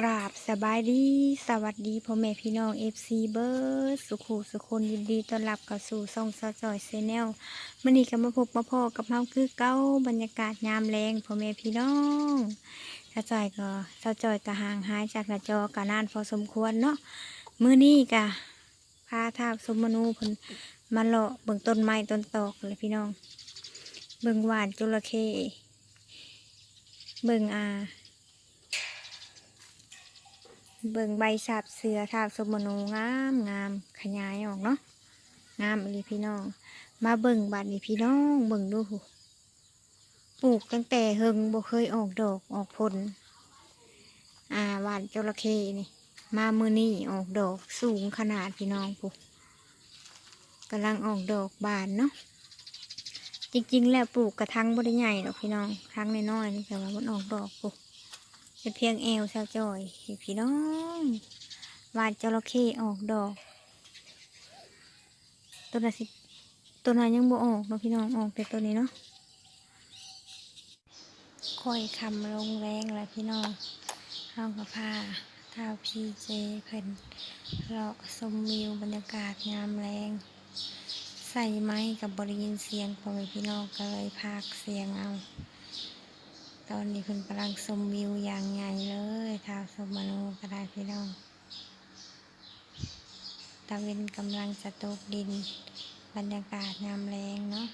กราบสบายดี สวัสดีพ่อแม่พี่น้องเอฟซีเบิร์ดสุขุสุคนยินดีต้อนรับเข้าสู่ซ่องซาจอยเซเนลมื่อนี้ก็มาพบมาพ่อกับเฮาคือเก้าบรรยากาศยามแรงพ่อแม่พี่น้องซาจอยก็ซาจอยก็ห่างหายจากหน้าจอกะนานพอสมควรเนาะมื่อนี้ก็พาทาบสมมนูเพิ่นมาเลาะเบิ่งต้นไม้ต้นตอกเลยพี่น้อง เบิ่งหวานจุลเข้เบิ่งอา เบิ่งใบสาบเสือทาบสมโนงามงามขยายออกเนาะงามอีหลีพี่น้อง มาเบิ่งบาดนี้พี่น้องเบิ่งดูปลูกตั้งแต่เฮงบ่เคยออกดอกออกผลอ่าหวานจระเข้นี่ มามือนี่ออกดอกสูงขนาดพี่น้องปุ๊กกำลังออกดอกบานเนาะจริงๆ แล้วปลูกกระทังบ่ได้ใหญ่หรอกพี่น้องทังน้อยๆนี่แต่ว่ามันออกดอกปุ๊ เป็นเพียงแอวเซาจอยให้พี่น้องวานจระเข้ออกดอกตัวนั้นสิตัวนั้นยังบ่ออกเนาะพี่น้องออกแต่ตัวนี้เนาะค่อยคำลงแรงแล้วพี่น้องเฮากับผ้าท้าพีเจเพิ่นเลาะชมวิวบรรยากาศยามแรง ใส่ไม้กับบริยินเสียงพอแม่พี่น้องก็เลยพากเสียงเอา ตอนนี้เพิ่นกำลังชมวิวอย่างใหญ่เลยท้าวสมโนก็ได้พี่น้องตะเวนกำลังจะตกดิน บรรยากาศยามแรงเนาะ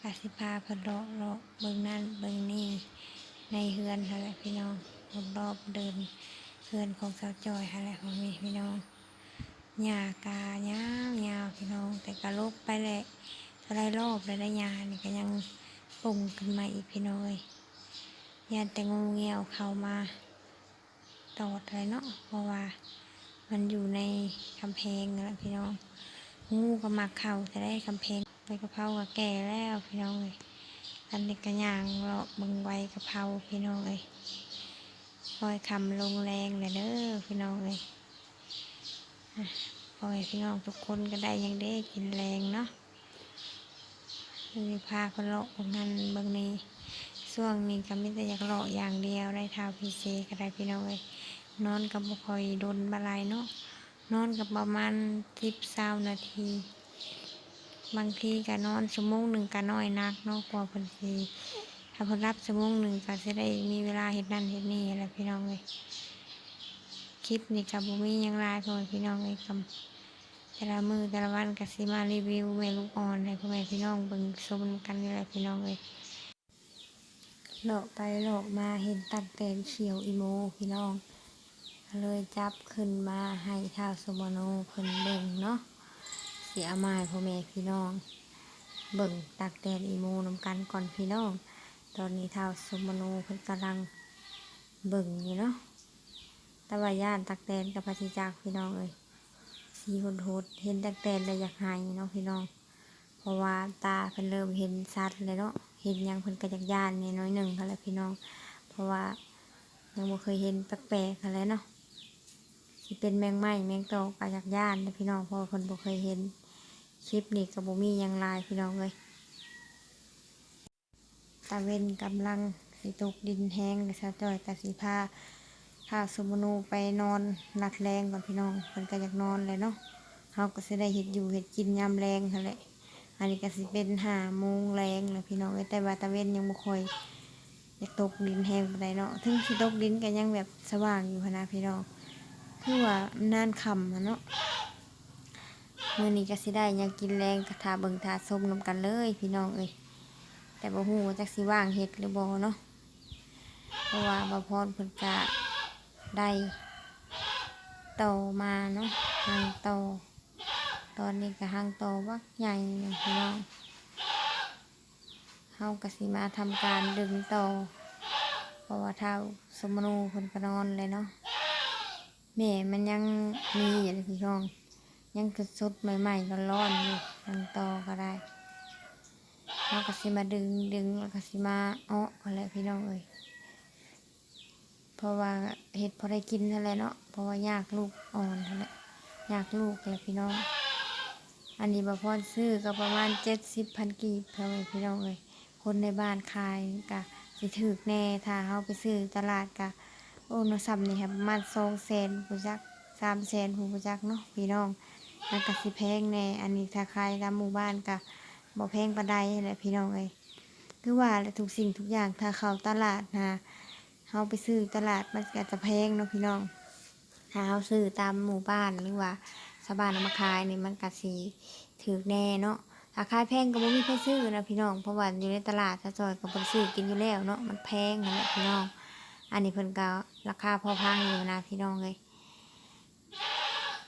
กาสิพาเพลาะเลาะเบิ่งนั่นเบิ่งนี่ในเฮือนอะไรพี่น้องรอบๆเดินเฮือนของสาวจอยอะไรของมีพี่น้องหญ้ากายาวยาวพี่น้อง แต่กระลบไปแหละเท่าไรรอบเลยได้หญ้านี่ก็ยังปุ่งขึ้นมาอีกพี่น้อย ยันแต่งูเงี้ยวเข้ามาตอดเลยเนาะเพราะว่ามันอยู่ในกำแพงนั่นแหละพี่น้อง งูก็มาเข่าจะได้กำแพงใบกะเพราก็แก่แล้วพี่น้องเลยอันนี้ก็ย่างเลาบึงใบกะเพราพี่น้องเลยคอยคำลงแรงเลยเด้อพี่น้องเลยอะพอให้พี่น้องทุกคนก็ได้ยังได้กินแรงเนาะมีพาคนเลาะบางนั้นบางนี้ ช่วงนี้ก็ไม่แต่อยากเลาะอย่างเดียวได้ท้าพีเจก็ได้พี่น้องเลยนอนกับบ่คอยโดนบาลายเนาะนอนกับประมาณสิบเศร้านาที บางทีก็นอนชั่วโมงหนึ่งก็น้อยนักเนาะกว่าพิ่นสิถ้าพิ่นรับชั่วโมงหนึ่งก็จะได้มีเวลาเฮ็ดนั่นเฮ็ดนี่อะไรพี่น้องเลยคลิปนี้กับบุมียังหลายพ่อแม่พี่น้องเลยกับแต่ละมือแต่ละวันก็สิมารีวิวแม่ลูกอ่อนให้พ่อแม่พี่น้องเบิ่งชมกันนี่แหละพี่น้องเลย เลาะไปเลาะมาเห็นตักแตนเขียวอีโมพี่น้อง เลยจับขึ้นมาให้ท้าวสมโนเพิ่นเบิ่งเนาะเสียมายพ่อแม่พี่น้อง เบิ่งตักแดนอีโมนำกันก่อนพี่น้อง ตอนนี้ท้าวสมโนเพิ่นกำลังเบิ่งอยู่เนาะต่ว่าย่านตักแดนกับพระธิจักพี่น้องเลยสีโหดโหดเห็นตักแดนเลยอยากหายเนาะพี่น้อง เพราะว่าตาเพิ่นเริ่มเห็นชัดเลยเนาะ เห็นยังเพิ่นก็อยากยานนี่น้อยหนึ่งค่ะแหละพี่น้อง เพราะว่ายังบ่เคยเห็นแปลกๆอะไรเนาะสิเป็นแมงไม้แมงตอกปลาจากยานนะพี่น้องเพราะว่าคนบ่เคยเห็นคลิปนี้กับบ่มียังลายพี่น้องเลยตาเวนกำลังสิตกดินแห้งเลยซะจอยกะสิพาพาสุมนูไปนอนนัดแรงก่อนพี่น้องเพิ่นก็อยากนอนเลยเนาะเฮาก็สิได้เฮ็ดอยู่เฮ็ดกินยามแรงนั่นแหละ อันนี้ก็สิเป็นหาโมงแรงแล้วพี่น้องเอ้ยแต่ว่าตาเวนยังบ่ค่อยอยากตกดินแห้งปานใดเนาะถึงสิตกดินก็ยังแบบสว่างอยู่หั้นะพี่น้องคือว่านานคำอะเนาะมื้อนี้ก็สิได้ยังกินแรงกระทาเบิ่งทาส้มนำกันเลยพี่น้องเอ้ยแต่บ่ฮู้ว่าจักสิว่างเฮ็ดหรือบ่เนาะเพราะว่าบ่พรเพิ่นก็ได้โตมาเนาะหางโต ตอนนี้ก็หางโตบักใหญ่เนะพี่น้องเฮาก็สิมาทำการดึงโตเพราะว่าเท้าสมนูเพิ่นก็นอนเลยเนาะแม่มันยังมีอยู่เลยพี่น้อง ยังคือสดใหม่ๆร้อนๆอยู่ยังตอก็ได้เราก็สิมาดึงดึงแล้วกสิมาอาะอะไรพี่น้องเอ้ยเพราะว่าเห็ดพอได้กินนั่นแหละเนาะเพราะว่ายากลูกอ่อนนั่นแหละยากลูกแหละพี่น้อง อันนี้บะพอนซื้อก็ประมาณเจ็ดสิบพันกีบเท่าไหร่พี่น้องเอ้ยคนในบ้านขายกะสิถือแน่ถ้าเขาไปซื้อตลาดกะโอ้โนซัมนี่ครับประมาณสองแสนผู้จักสามแสนผู้จักเนาะพี่น้องมันก็สิแพงแน่อันนี้ถ้าขายตามหมู่บ้านก็บ่แพงปานใดแหละพี่น้องเอ้ยคือว่าทุกสิ่งทุกอย่างถ้าเข้าตลาดนะเฮาไปซื้อตลาดมันก็จะแพงเนาะพี่น้องถ้าเฮาซื้อตามหมู่บ้านหรือว่าาวบ้านเอามาขายนี่มันก็สิถูกแน่เนาะถ้าขายแพงก็บ่มีใครซื้อนะพี่น้องเพราะว่าอยู่ในตลาดถ้าจอยก็บ่ซื้อกินอยู่แล้วเนาะมันแพงนั่นแหละพี่น้อง อันนี้เพิ่นก็ราคาพอพังอยู่นะพี่น้องเอ้ย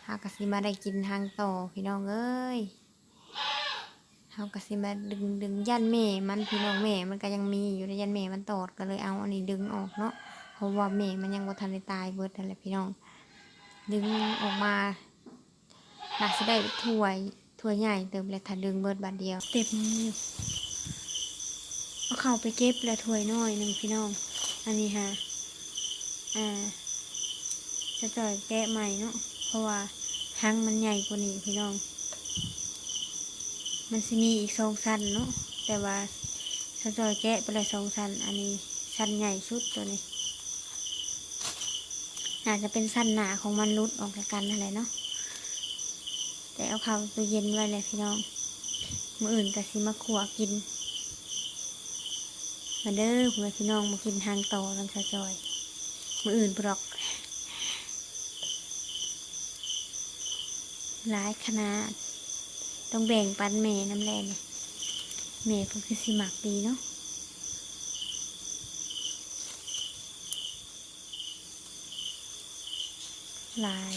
เฮากสิมาได้กินทางต่อพี่น้องเอ้ยเฮากสิมาดึงดึงยันแม่มันพี่น้องแม่มันก็ยังมีอยู่ในยันแม่มันตอดก็เลยเอาอันนี้ดึงออกเนาะเพราะว่าแม่มันยังบ่ทันได้ตายเบิดนั่นแหละพี่น้อง ดึงออกมา น่าสิได้ถ้วยถ้วยใหญ่เติมเลยถ้าดึงเบิดบาทเดียวเต็มอยู่เอาเข้าไปเก็บแล้วถ้วยน้อยหนึ่งพี่น้อง อันนี้ฮะอ่าจะจ่อยแกะใหม่เนาะเพราะว่าทั้งมันใหญ่กว่านี้พี่น้อง มันสิมีอีกสองสั้นเนาะแต่ว่าจะจ่อยแกะไปเลยสองสั้นอันนี้สั้นใหญ่สุดตัวนี้อาจจะเป็นสั้นหนาของมันรุดออกจากกันอะไรเนาะ แต่เอาเข้าตู้เย็นไว้เลยพี่น้องมืออื่นก็สิมาขัวกิน มาเด้อพ่อแม่พี่น้องมากินทางต่อลำชาจอย มืออื่นปลอกหลายขนาด ต้องแบ่งปันเม่น้ำแร่เนี่ยเมย์ก็คือสิมักดีเนาะหลาย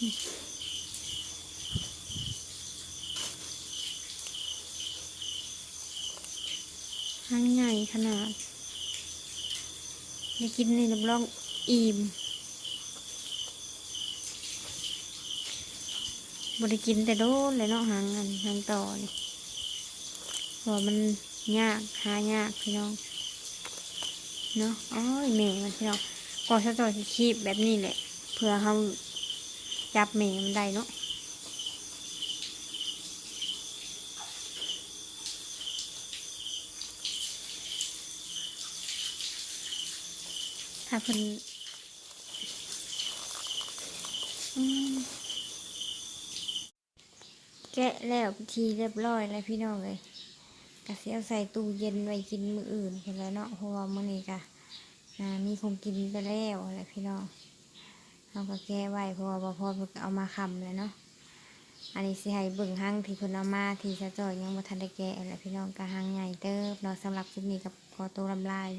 ห้างใหญ่ขนาดได้กินในรับรองอิ่มบได้กินแต่โดนเลยเนาะหางอันหางต่อนี่เพราะว่ามันยากหายากพี่น้องเนาะอ้อแม่มันพี่น้องพอสะจอสิคีบแบบนี้แหละเพื่อเขา จับแม่มันได้เนาะถ้าเพิ่นแกะแล้วทีเรียบร้อยแล้วพี่น้องเลยกะเสียวใส่ตู้เย็นไว้กินมืออื่นเห็นแล้วเนาะเพราะว่ามื้อนี้กะมีคงกินไปแล้วอะไรพี่น้อง เราก็แก้ไว้เพราะว่าบ่พอเพิ่นก็เอามาคำเลยเนาะอันนี้สิให้เบิ่งหั่งที่เพิ่นเอามาที่สะจอยยังบ่ทันได้แกะแหละพี่น้องก็หั่งใหญ่เติบเนาะสำหรับคลิปนี้กับขอตัวลำลายเด้อ